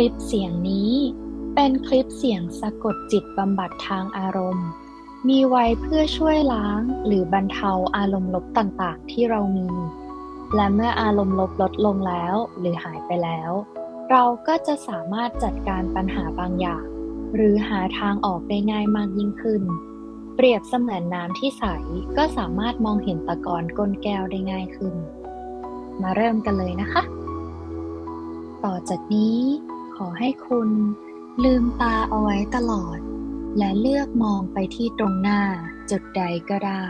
ลิปเสียงนี้ เป็นคลิปเสียงสะกดจิตบำบัดทางอารมณ์ มีไว้เพื่อช่วยล้างหรือบรรเทาอารมณ์ลบต่างๆ ที่เรามี และเมื่ออารมณ์ลบลดลงแล้วหรือหายไปแล้ว เราก็จะสามารถจัดการปัญหาบางอย่าง หรือหาทางออกได้ง่ายมากยิ่งขึ้น เปรียบเสมือนน้ำที่ใสก็สามารถมองเห็นตะกอนก้นแก้วได้ง่ายขึ้น มาเริ่มกันเลยนะคะต่อจากนี้ ขอให้คุณลืมตาเอาไว้ตลอด และเลือกมองไปที่ตรงหน้าจุดใดก็ได้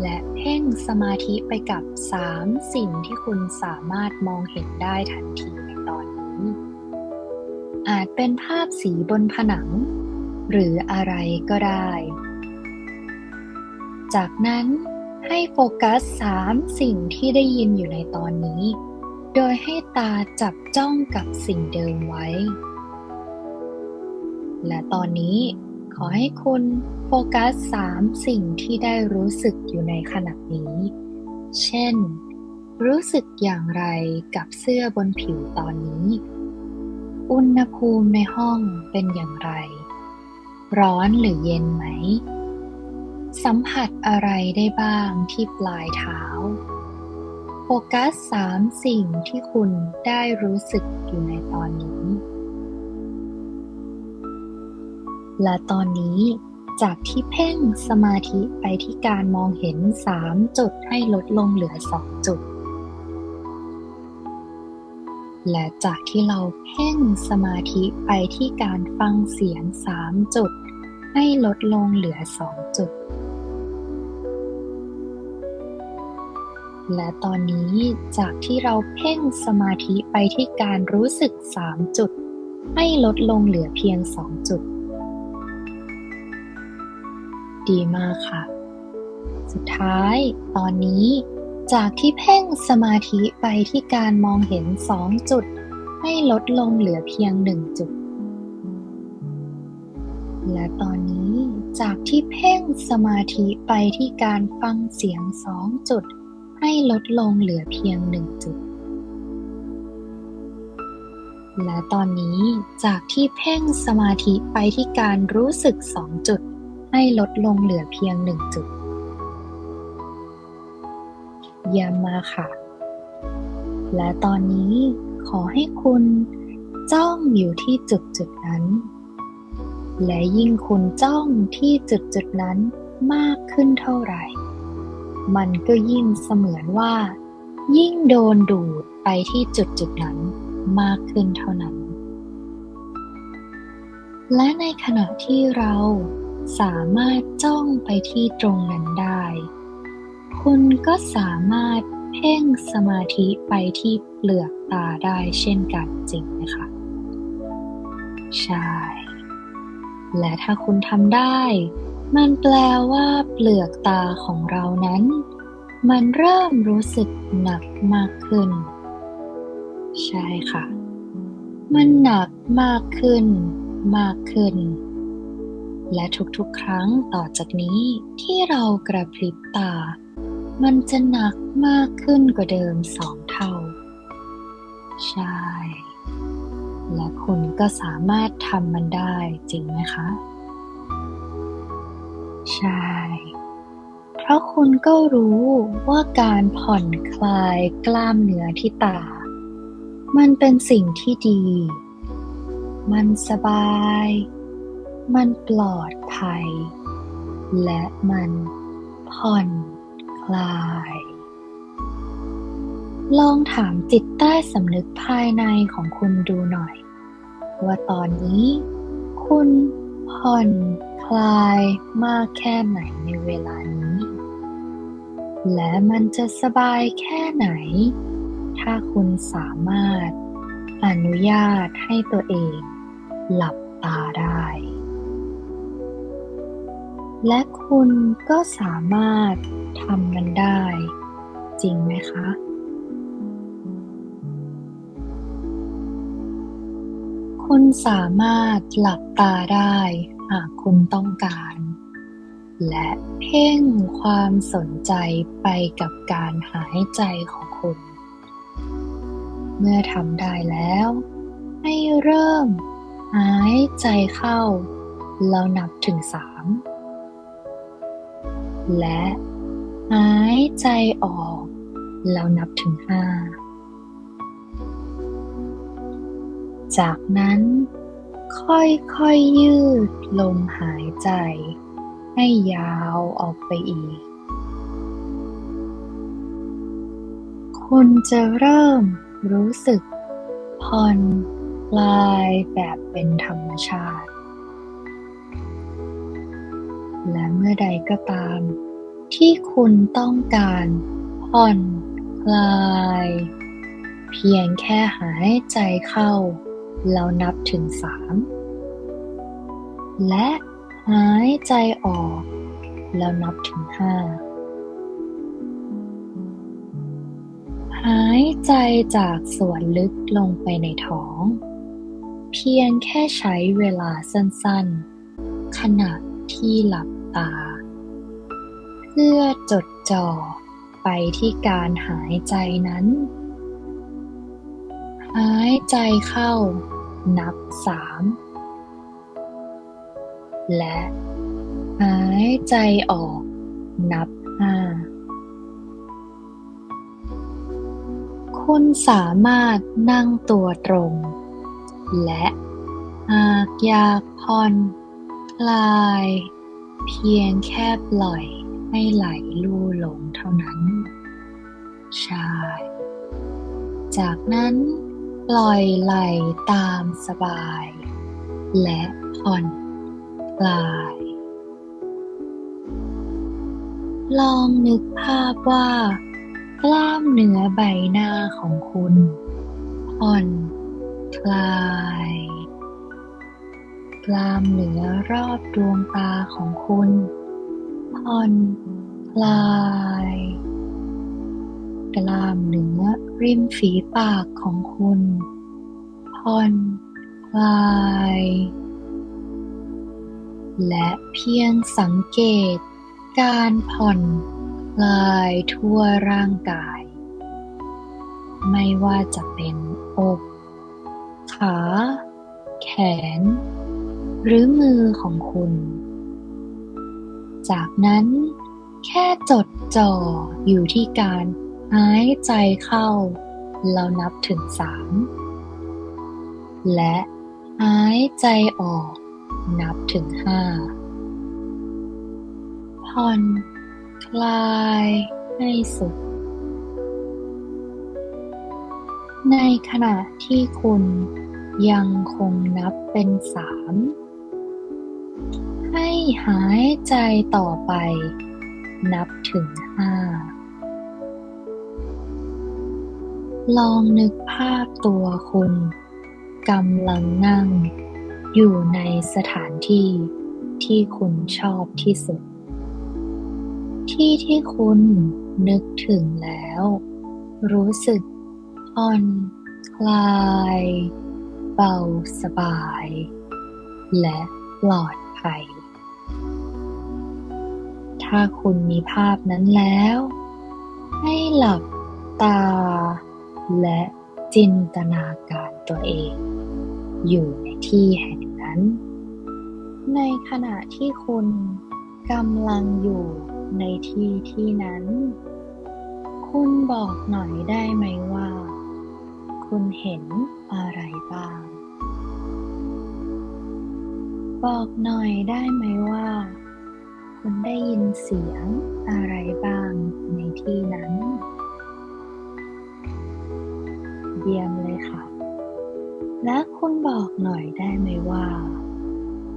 และเพ่งสมาธิไปกับสามสิ่งที่คุณสามารถมองเห็นได้ทันทีในตอนนี้ อาจเป็นภาพสีบนผนัง หรืออะไรก็ได้ จากนั้นให้โฟกัสสามสิ่งที่ได้ยินอยู่ในตอนนี้ โดยให้ตาจับจ้องกับสิ่งเดิมไว้ และตอนนี้ขอให้คุณโฟกัสสามสิ่งที่ได้รู้สึกอยู่ในขณะนี้ เช่น รู้สึกอย่างไรกับเสื้อบนผิวตอนนี้ อุณหภูมิในห้องเป็นอย่างไร ร้อนหรือเย็นไหม สัมผัสอะไรได้บ้างที่ปลายเท้า กัสสามสิ่งที่คุณได้รู้สึกอยู่ในตอนนี้ และตอนนี้จากที่เพ่งสมาธิไปที่การมองเห็นสามจุดให้ลดลงเหลือสองจุด และจากที่เราเพ่งสมาธิไปที่การฟังเสียงสามจุด ให้ลดลงเหลือสองจุด และตอนนี้จากที่เราเพ่งสมาธิไปที่การรู้สึกสามจุด ให้ลดลงเหลือเพียงสองจุด ดีมากค่ะ สุดท้าย ตอนนี้จากที่เพ่งสมาธิไปที่การมองเห็นสองจุด ให้ลดลงเหลือเพียงหนึ่งจุด และตอนนี้จากที่เพ่งสมาธิไปที่การฟังเสียงสองจุด ให้ลดลงเหลือเพียงหนึ่งจุด และตอนนี้จากที่เพ่งสมาธิไปที่การรู้สึกสองจุด ให้ลดลงเหลือเพียงหนึ่งจุดยี่ยมมาค่ะ และตอนนี้ขอให้คุณจ้องอยู่ที่จุดจุดนั้น และยิ่งคุณจ้องที่จุดจุดนั้นมากขึ้นเท่าไหร่ มันก็ยิ่งเสมือนว่า ยิ่งโดนดูดไปที่จุดจุดนั้นมากขึ้นเท่านั้น และในขณะที่เราสามารถจ้องไปที่ตรงนั้นได้ คุณก็สามารถเพ่งสมาธิไปที่เปลือกตาได้เช่นกันจริงไหมคะ ใช่ และถ้าคุณทำได้ มันแปลว่าเปลือกตาของเรานั้น มันเริ่มรู้สึกหนักมากขึ้น ใช่ค่ะ มันหนักมากขึ้น มากขึ้น และทุกๆ ครั้งต่อจากนี้ที่เรากระพริบตา มันจะหนักมากขึ้นกว่าเดิมสองเท่า ใช่ และคุณก็สามารถทำมันได้จริงไหมคะ ใช่ เพราะคุณก็รู้ว่าการผ่อนคลายกล้ามเนื้อที่ตา มันเป็นสิ่งที่ดี มันสบาย มันปลอดภัย และมันผ่อนคลาย ลองถามจิตใต้สำนึกภายในของคุณดูหน่อย ว่าตอนนี้คุณผ่อน ลายมากแค่ไหนในเวลานี้ และมันจะสบายแค่ไหน ถ้าคุณสามารถอนุญาตให้ตัวเองหลับตาได้ และคุณก็สามารถทำมันได้ จริงไหมคะคุณสามารถหลับตาได้ หากคุณต้องการ และเพ่งความสนใจไปกับการหายใจของคุณ เมื่อทำได้แล้ว ให้เริ่มหายใจเข้า แล้วนับถึงสามและหายใจออก แล้วนับถึงห้าจากนั้น ค่อยๆยืดลมหายใจ ให้ยาวออกไปอีก คุณจะเริ่มรู้สึกผ่อนคลายแบบเป็นธรรมชาติ และเมื่อใดก็ตาม ที่คุณต้องการผ่อนคลาย เพียงแค่หายใจเข้า แล้วนับถึงสามและหายใจออก แล้วนับถึงห้าหายใจจากส่วนลึกลงไปในท้อง เพียงแค่ใช้เวลาสั้นๆ ขณะที่หลับตา เพื่อจดจ่อไปที่การหายใจนั้น หายใจเข้า นับสามและหายใจออก นับห้าคุณสามารถนั่งตัวตรง และหากอยากผ่อนคลาย เพียงแค่ปล่อยให้ไหลลู่ลงเท่านั้น ใช่ จากนั้น ปล่อยไหลตามสบาย และผ่อนคลาย ลองนึกภาพว่ากล้ามเนื้อใบหน้าของคุณผ่อนคลาย กล้ามเนื้อรอบดวงตาของคุณผ่อนคลาย กล้ามเนื้อ ริมฝีปากของคุณผ่อนคลาย และเพียงสังเกตการผ่อนคลายทั่วร่างกาย ไม่ว่าจะเป็นอก ขา แขน หรือมือของคุณ จากนั้นแค่จดจ่ออยู่ที่การ หายใจเข้าแล้วนับถึงสามและหายใจออก นับถึงห้าผ่อนคลายให้สุด ในขณะที่คุณยังคงนับเป็นสามให้หายใจต่อไป นับถึงห้า ลองนึกภาพตัวคุณกำลังนั่ง อยู่ในสถานที่ที่คุณชอบที่สุด ที่ที่คุณนึกถึงแล้ว รู้สึกผ่อนคลาย เบาสบาย และปลอดภัย ถ้าคุณมีภาพนั้นแล้ว ให้หลับตา และจินตนาการตัวเอง อยู่ในที่แห่งนั้น ในขณะที่คุณกำลังอยู่ในที่ที่นั้น คุณบอกหน่อยได้ไหมว่า คุณเห็นอะไรบ้าง บอกหน่อยได้ไหมว่า คุณได้ยินเสียงอะไรบ้างในที่นั้น เยี่ยมเลยค่ะ และคุณบอกหน่อยได้ไหมว่า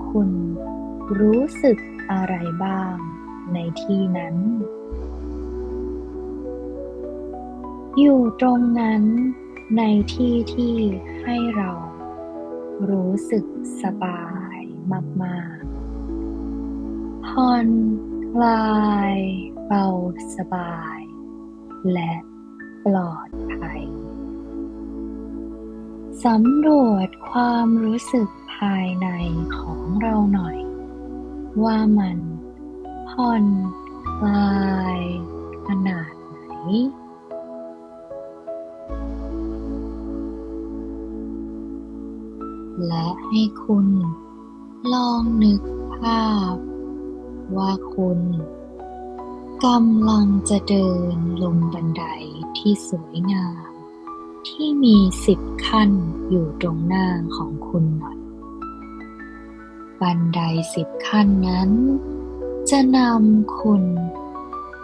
คุณรู้สึกอะไรบ้างในที่นั้น อยู่ตรงนั้นในที่ที่ให้เรารู้สึกสบายมากๆผ่อนคลายเบาสบาย และปลอดภัย สำรวจความรู้สึกภายในของเราหน่อย ว่ามันผ่อนคลายขนาดไหน และให้คุณลองนึกภาพ ว่าคุณกำลังจะเดินลงบันไดที่สวยงาม ที่มีสิบขั้นอยู่ตรงหน้าของคุณหน่อย บันไดสิบขั้นนั้น จะนำคุณ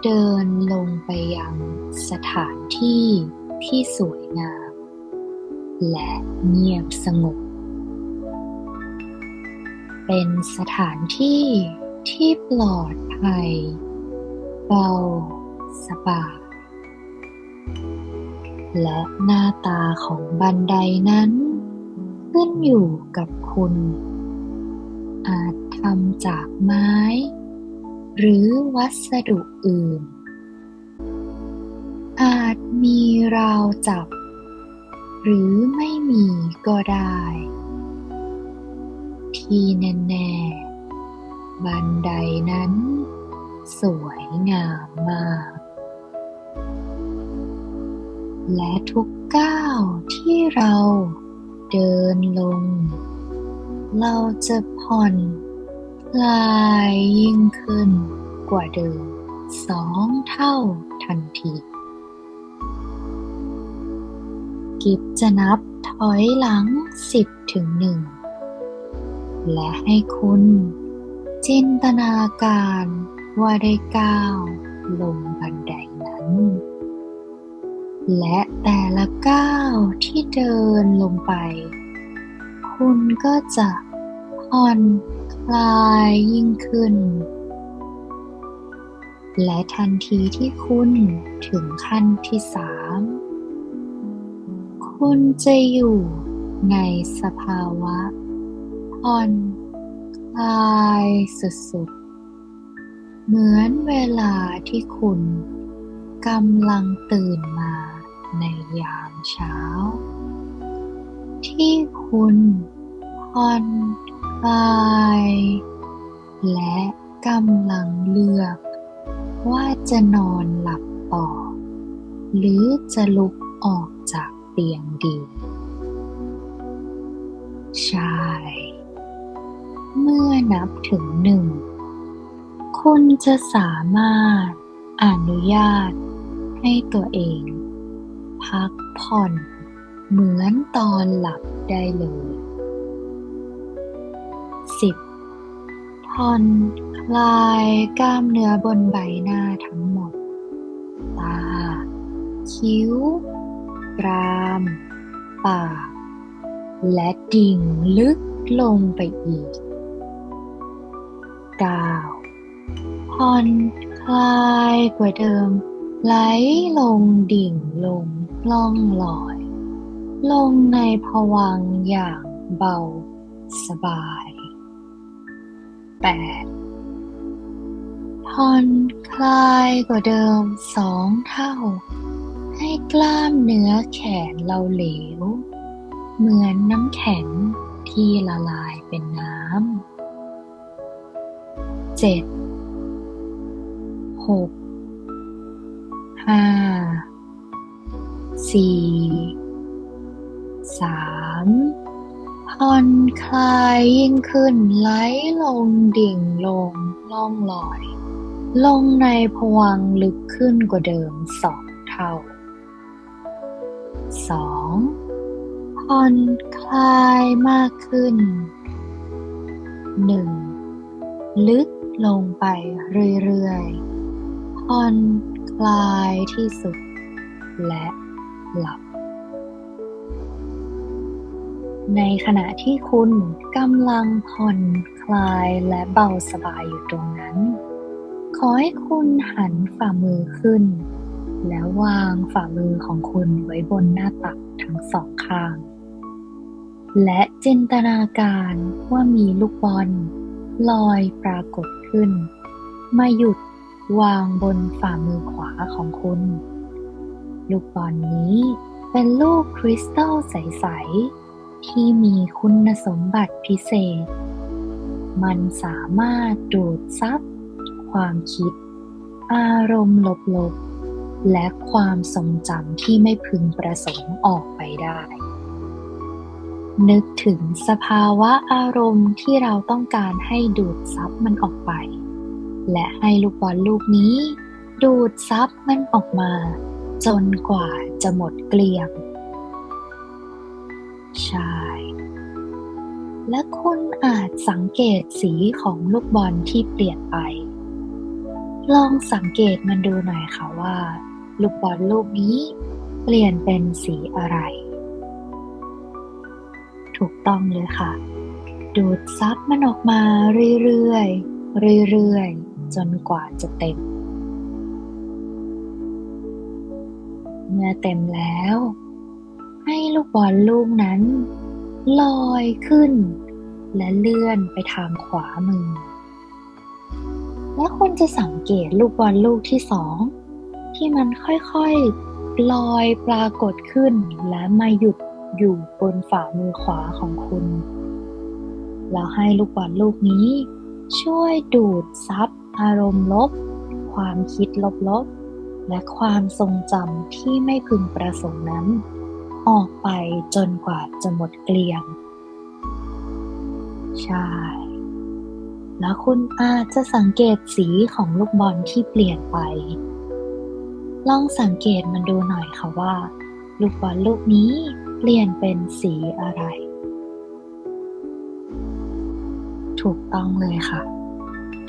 เดินลงไปยังสถานที่ที่สวยงาม และเงียบสงบ เป็นสถานที่ที่ปลอดภัย เบา สบาย และหน้าตาของบันไดนั้น ขึ้นอยู่กับคุณ อาจทำจากไม้ หรือวัสดุอื่น อาจมีราวจับ หรือไม่มีก็ได้ ที่แน่ๆบันไดนั้น สวยงามมาก และทุกก้าวที่เราเดินลง เราจะผ่อนคลายยิ่งขึ้นกว่าเดิมสองเท่าทันที กิบจะนับถอยหลังสิบถึงหนึ่งและให้คุณจินตนาการว่าได้ก้าวลงบันไดนั้น และแต่ละก้าวที่เดินลงไป คุณก็จะผ่อนคลายยิ่งขึ้น และทันทีที่คุณถึงขั้นที่สามคุณจะอยู่ในสภาวะผ่อนคลายสุดๆ เหมือนเวลาที่คุณกำลังตื่นมา ในยามเช้า ที่คุณผ่อนคลาย และกำลังเลือก ว่าจะนอนหลับต่อ หรือจะลุกออกจากเตียงดี ใช่ เมื่อนับถึงหนึ่ง คุณจะสามารถอนุญาตให้ตัวเอง พักผ่อน เหมือนตอนหลับได้เลยสิบผ่อนคลายกล้ามเนื้อบนใบหน้าทั้งหมด ตา คิ้ว กราม ปาก และดิ่งลึกลงไปอีกเก้าผ่อนคลายกว่าเดิมไหลลงดิ่งลง ล่องลอย ลงในภวังอย่างเบาสบายแปดผ่อนคลายกว่าเดิมสองเท่า ให้กล้ามเนื้อแขนเราเหลว เหมือนน้ำแข็งที่ละลายเป็นน้ำเจ็ดหกห้า สี่สามผ่อนคลายยิ่งขึ้นไหลลงดิ่งลงล่องลอย ลงในภวังลึกขึ้นกว่าเดิมสองเท่าสองผ่อนคลายมากขึ้นหนึ่งลึกลงไปเรื่อยๆผ่อนคลายที่สุดและ หลับ ในขณะที่คุณกำลังผ่อนคลายและเบาสบายอยู่ตรงนั้น ขอให้คุณหันฝ่ามือขึ้น แล้ววางฝ่ามือของคุณไว้บนหน้าตักทั้งสองข้าง และจินตนาการว่ามีลูกบอลลอยปรากฏขึ้น มาหยุดวางบนฝ่ามือขวาของคุณ ลูกบอลนี้เป็นลูกคริสตัลใส ๆ ที่มีคุณสมบัติพิเศษ มันสามารถดูดซับความคิด อารมณ์ลบ ๆ และความทรงจำที่ไม่พึงประสงค์ออกไปได้ นึกถึงสภาวะอารมณ์ที่เราต้องการให้ดูดซับมันออกไป และให้ลูกบอลลูกนี้ ดูดซับมันออกมา จนกว่าจะหมดเกลี้ยง ใช่ และคุณอาจสังเกตสีของลูกบอลที่เปลี่ยนไป ลองสังเกตมันดูหน่อยค่ะว่า ลูกบอลลูกนี้เปลี่ยนเป็นสีอะไร ถูกต้องเลยค่ะ ดูดซับมันออกมาเรื่อยๆ เรื่อยๆ จนกว่าจะเต็ม เมื่อเต็มแล้ว ให้ลูกบอลลูกนั้น ลอยขึ้น และเลื่อนไปทางขวามือ และคุณจะสังเกตลูกบอลลูกที่สองที่มันค่อยๆลอยปรากฏขึ้น และมาหยุดอยู่บนฝ่ามือขวาของคุณ แล้วให้ลูกบอลลูกนี้ ช่วยดูดซับอารมณ์ลบ ความคิดลบๆ และความทรงจำที่ไม่พึงประสงค์นั้น ออกไปจนกว่าจะหมดเกลี้ยง ใช่ แล้วคุณอาจจะสังเกตสีของลูกบอลที่เปลี่ยนไป ลองสังเกตมันดูหน่อยค่ะว่า ลูกบอลลูกนี้เปลี่ยนเป็นสีอะไร ถูกต้องเลยค่ะ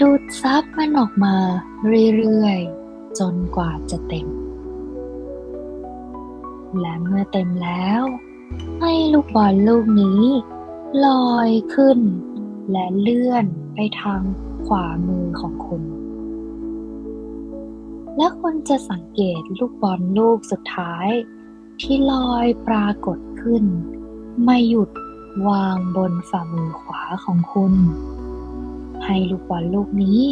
ดูดซับมันออกมาเรื่อยๆ จนกว่าจะเต็ม และเมื่อเต็มแล้ว ให้ลูกบอลลูกนี้ ลอยขึ้น และเลื่อนไปทางขวามือของคุณ และคุณจะสังเกตลูกบอลลูกสุดท้าย ที่ลอยปรากฏขึ้น ไมาหยุดวางบนฝ่ามือขวาของคุณ ให้ลูกบอลลูกนี้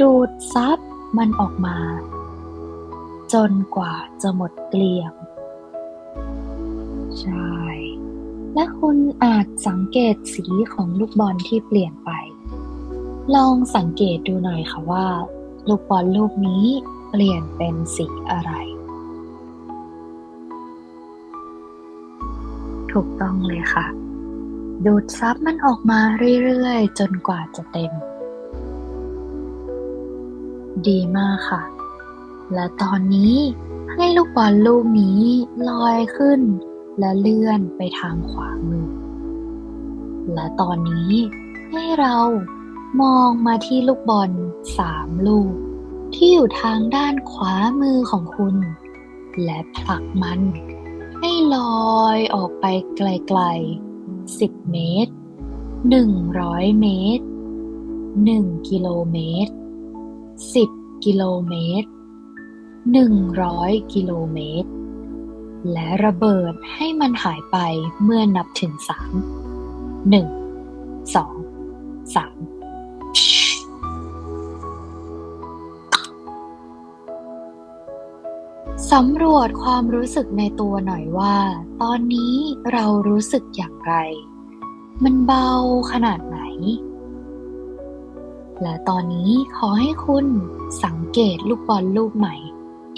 ดูดซับ มันออกมา จนกว่าจะหมดเกลี้ยง ใช่ และคุณอาจสังเกตสีของลูกบอลที่เปลี่ยนไป ลองสังเกตดูหน่อยค่ะว่า ลูกบอลลูกนี้เปลี่ยนเป็นสีอะไร ถูกต้องเลยค่ะ ดูดซับมันออกมาเรื่อยๆ จนกว่าจะเต็ม ดีมากค่ะ และตอนนี้ให้ลูกบอลลูกนี้ลอยขึ้น และเลื่อนไปทางขวามือ และตอนนี้ให้เรามองมาที่ลูกบอลสามลูก ที่อยู่ทางด้านขวามือของคุณ และผลักมัน ให้ลอยออกไปไกลๆ 10 เมตร 100 เมตร 1 กิโลเมตร 10กิโลเมตร100กิโลเมตร และระเบิดให้มันหายไปเมื่อนับถึงสามหนึ่งสองสามสำรวจความรู้สึกในตัวหน่อยว่า ตอนนี้เรารู้สึกอย่างไร มันเบาขนาดไหน และตอนนี้ขอให้คุณสังเกตลูกบอลลูกใหม่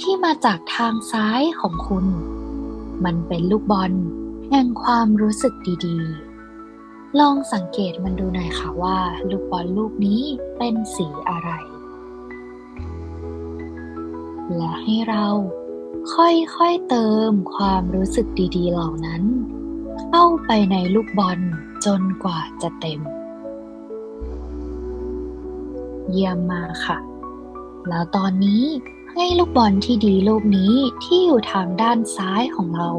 ที่มาจากทางซ้ายของคุณ มันเป็นลูกบอลแห่งความรู้สึกดีๆ ลองสังเกตมันดูหน่อยค่ะว่า ลูกบอลลูกนี้เป็นสีอะไร และให้เราค่อยๆเติมความรู้สึกดีๆ เหล่านั้น เข้าไปในลูกบอลจนกว่าจะเต็ม เยี่ยมมาค่ะ แล้วตอนนี้ให้ลูกบอลที่ดีลูกนี้ที่อยู่ทางด้านซ้ายของเรา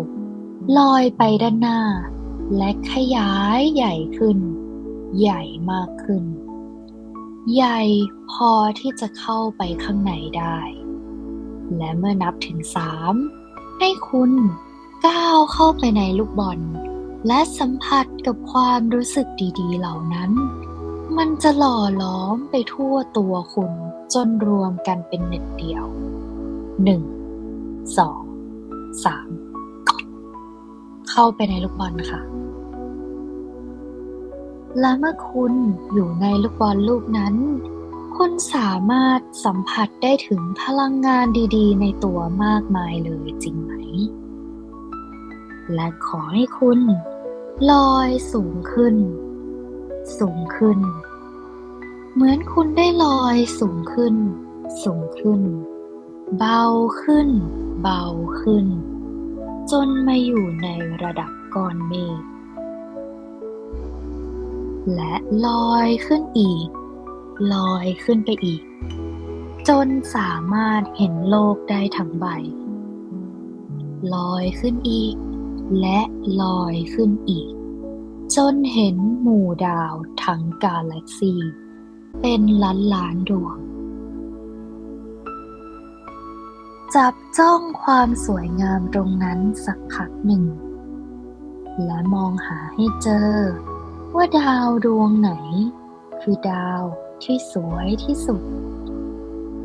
ลอยไปด้านหน้า และขยายใหญ่ขึ้น ใหญ่มากขึ้น ใหญ่พอที่จะเข้าไปข้างในได้ และเมื่อนับถึงสามให้คุณก้าวเข้าไปในลูกบอล และสัมผัสกับความรู้สึกดี ๆ เหล่านั้น มันจะหล่อล้อมไปทั่วตัวคุณจนรวมกันเป็นหนึ่งเดียว หนึ่ง สอง สาม เข้าไปในลูกบอลค่ะ และเมื่อคุณอยู่ในลูกบอลลูกนั้น คุณสามารถสัมผัสได้ถึงพลังงานดีๆ ในตัวมากมายเลยจริงไหม และขอให้คุณลอยสูงขึ้น สูงขึ้น เหมือนคุณได้ลอยสูงขึ้น สูงขึ้น เบาขึ้น เบาขึ้น จนมาอยู่ในระดับก้อนเมฆและลอยขึ้นอีก ลอยขึ้นไปอีก จนสามารถเห็นโลกได้ทั้งใบ ลอยขึ้นอีก และลอยขึ้นอีก จนเห็นหมู่ดาวทั้งกาแล็กซี เป็นล้านล้านดวง จับจ้องความสวยงามตรงนั้นสักพักหนึ่ง และมองหาให้เจอ ว่าดาวดวงไหน คือดาวที่สวยที่สุด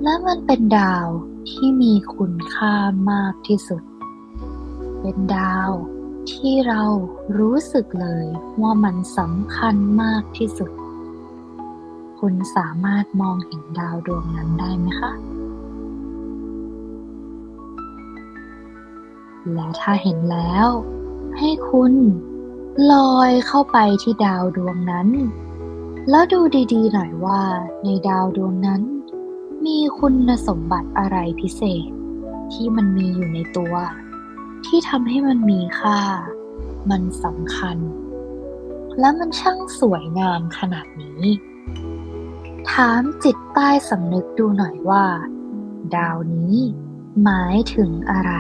และมันเป็นดาวที่มีคุณค่ามากที่สุด เป็นดาว ที่เรารู้สึกเลยว่ามันสำคัญมากที่สุด คุณสามารถมองเห็นดาวดวงนั้นได้ไหมคะ และถ้าเห็นแล้ว ให้คุณลอยเข้าไปที่ดาวดวงนั้น แล้วดูดีๆหน่อยว่าในดาวดวงนั้น มีคุณสมบัติอะไรพิเศษ ที่มันมีอยู่ในตัว ที่ทำให้มันมีค่า มันสำคัญ และมันช่างสวยงามขนาดนี้ ถามจิตใต้สำนึกดูหน่อยว่า ดาวนี้หมายถึงอะไร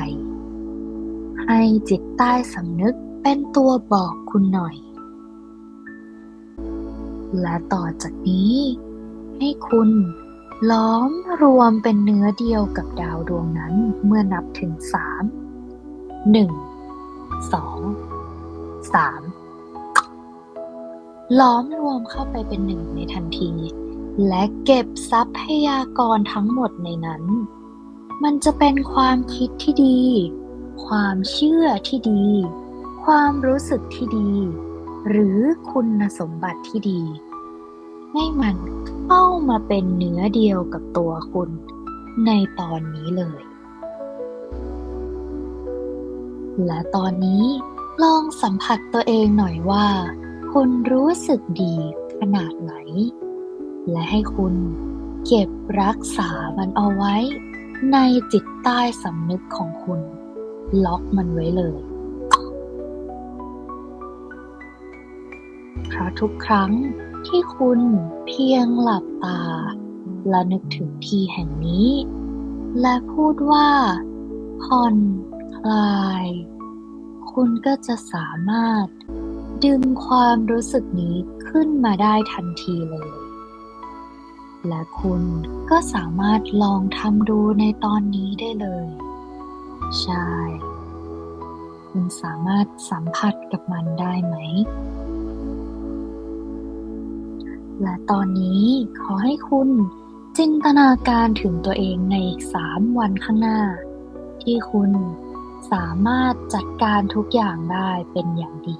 ให้จิตใต้สำนึกเป็นตัวบอกคุณหน่อย และต่อจากนี้ ให้คุณล้อมรวมเป็นเนื้อเดียวกับดาวดวงนั้นเมื่อนับถึงสาม หนึ่งสองสามล้อมรวมเข้าไปเป็นหนึ่งในทันที และเก็บทรัพยากรทั้งหมดในนั้น มันจะเป็นความคิดที่ดี ความเชื่อที่ดี ความรู้สึกที่ดี หรือคุณสมบัติที่ดี ให้มันเข้ามาเป็นเนื้อเดียวกับตัวคุณ ในตอนนี้เลย และตอนนี้ลองสัมผัสตัวเองหน่อยว่า คุณรู้สึกดีขนาดไหน และให้คุณเก็บรักษามันเอาไว้ ในจิตใต้สำนึกของคุณ ล็อกมันไว้เลย เพราะทุกครั้งที่คุณเพียงหลับตา และนึกถึงที่แห่งนี้ และพูดว่าผ่อน ลาย คุณก็จะสามารถดึงความรู้สึกนี้ขึ้นมาได้ทันทีเลย และคุณก็สามารถลองทำดูในตอนนี้ได้เลย ใช่ คุณสามารถสัมผัสกับมันได้ไหม และตอนนี้ขอให้คุณจินตนาการถึงตัวเองในอีกสามวันข้างหน้า ที่คุณ สามารถจัดการทุกอย่างได้เป็นอย่างดี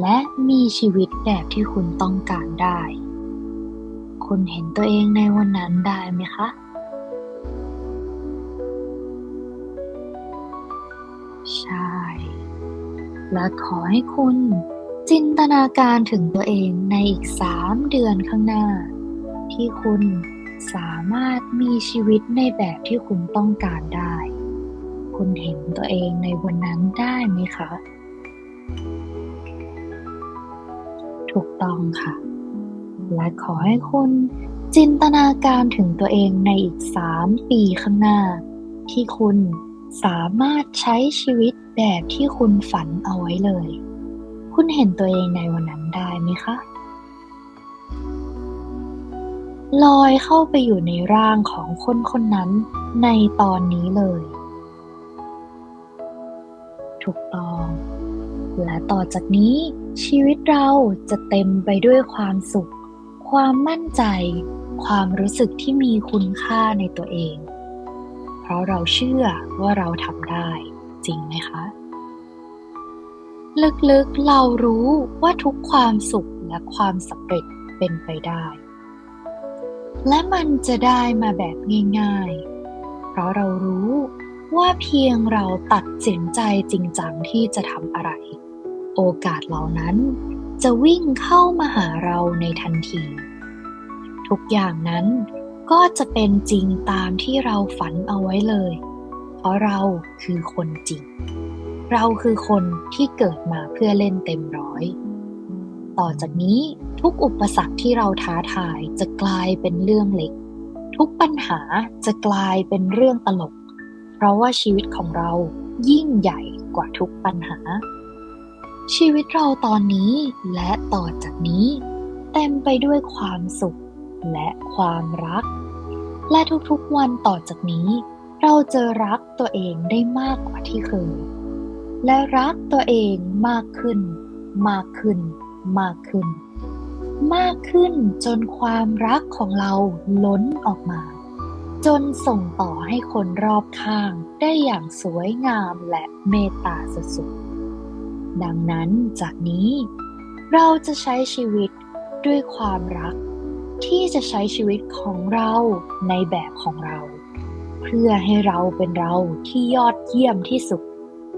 และมีชีวิตแบบที่คุณต้องการได้ คุณเห็นตัวเองในวันนั้นได้ไหมคะ ใช่ และขอให้คุณจินตนาการถึงตัวเองในอีกสามเดือนข้างหน้า ที่คุณสามารถมีชีวิตในแบบที่คุณต้องการได้ คุณเห็นตัวเองในวันนั้นได้ไหมคะ ถูกต้องค่ะ และขอให้คุณจินตนาการถึงตัวเองในอีกสามปีข้างหน้า ที่คุณสามารถใช้ชีวิตแบบที่คุณฝันเอาไว้เลย คุณเห็นตัวเองในวันนั้นได้ไหมคะ ลอยเข้าไปอยู่ในร่างของคนคนนั้นในตอนนี้เลย ถูกต้อง และต่อจากนี้ชีวิตเราจะเต็มไปด้วยความสุข ความมั่นใจ ความรู้สึกที่มีคุณค่าในตัวเอง เพราะเราเชื่อว่าเราทำได้จริงไหมคะ ลึกๆเรารู้ว่าทุกความสุขและความสำเร็จเป็นไปได้ และมันจะได้มาแบบง่ายๆ เพราะเรารู้ ว่าเพียงเราตัดสินใจจริงจังที่จะทำอะไร โอกาสเหล่านั้น จะวิ่งเข้ามาหาเราในทันที ทุกอย่างนั้นก็จะเป็นจริงตามที่เราฝันเอาไว้เลย เพราะเราคือคนจริง เราคือคนที่เกิดมาเพื่อเล่นเต็มร้อย ต่อจากนี้ทุกอุปสรรคที่เราท้าทายจะกลายเป็นเรื่องเล็ก ทุกปัญหาจะกลายเป็นเรื่องตลก เพราะว่าชีวิตของเรายิ่งใหญ่กว่าทุกปัญหา ชีวิตเราตอนนี้และต่อจากนี้ เต็มไปด้วยความสุขและความรัก และทุกๆวันต่อจากนี้ เราจะรักตัวเองได้มากกว่าที่เคย และรักตัวเองมากขึ้น มากขึ้น มากขึ้น มากขึ้นจนความรักของเราล้นออกมา จนส่งต่อให้คนรอบข้างได้อย่างสวยงามและเมตตาสุดๆ ดังนั้นจากนี้ เราจะใช้ชีวิตด้วยความรัก ที่จะใช้ชีวิตของเราในแบบของเรา เพื่อให้เราเป็นเราที่ยอดเยี่ยมที่สุด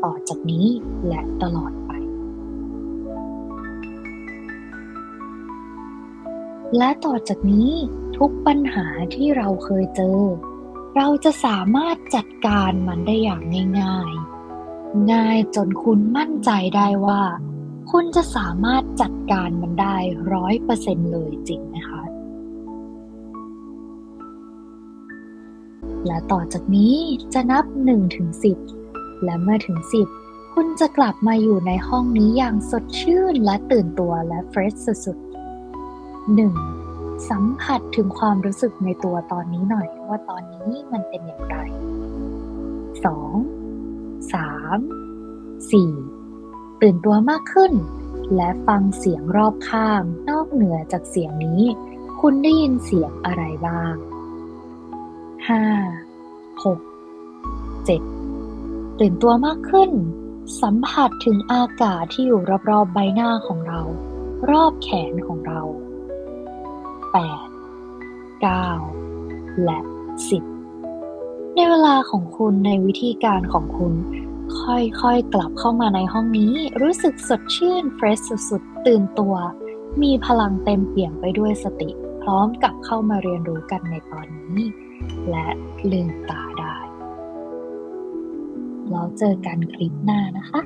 ต่อจากนี้และตลอดไป และต่อจากนี้ ทุกปัญหาที่เราเคยเจอ เราจะสามารถจัดการมันได้อย่างง่ายๆ ง่ายจนคุณมั่นใจได้ว่า คุณจะสามารถจัดการมันได้ร้อยเปอร์เซ็นเลยจริงไหมคะ และต่อจากนี้จะนับ1ถึง10 และเมื่อถึง 10 คุณจะกลับมาอยู่ในห้องนี้อย่างสดชื่นและตื่นตัวและเฟรชสุดๆ 1. สัมผัสถึงความรู้สึกในตัวตอนนี้หน่อย ว่าตอนนี้มันเป็นอย่างไร 2. 3. 4. ตื่นตัวมากขึ้น และฟังเสียงรอบข้าง นอกเหนือจากเสียงนี้ คุณได้ยินเสียงอะไรบ้างห้าหกเจ็ดตื่นตัวมากขึ้น สัมผัสถึงอากาศที่อยู่รอบๆใบหน้าของเรา รอบแขนของ 9 และ 10 ในเวลาของคุณในวิธีการของคุณ ค่อยๆ กลับเข้ามาในห้องนี้ รู้สึกสดชื่นเฟรชสุดๆ ตื่นตัว มีพลังเต็มเปี่ยมไปด้วยสติ พร้อมกับเข้ามาเรียนรู้กันในตอนนี้ และลืมตาได้เราเจอกันคลิปหน้านะคะ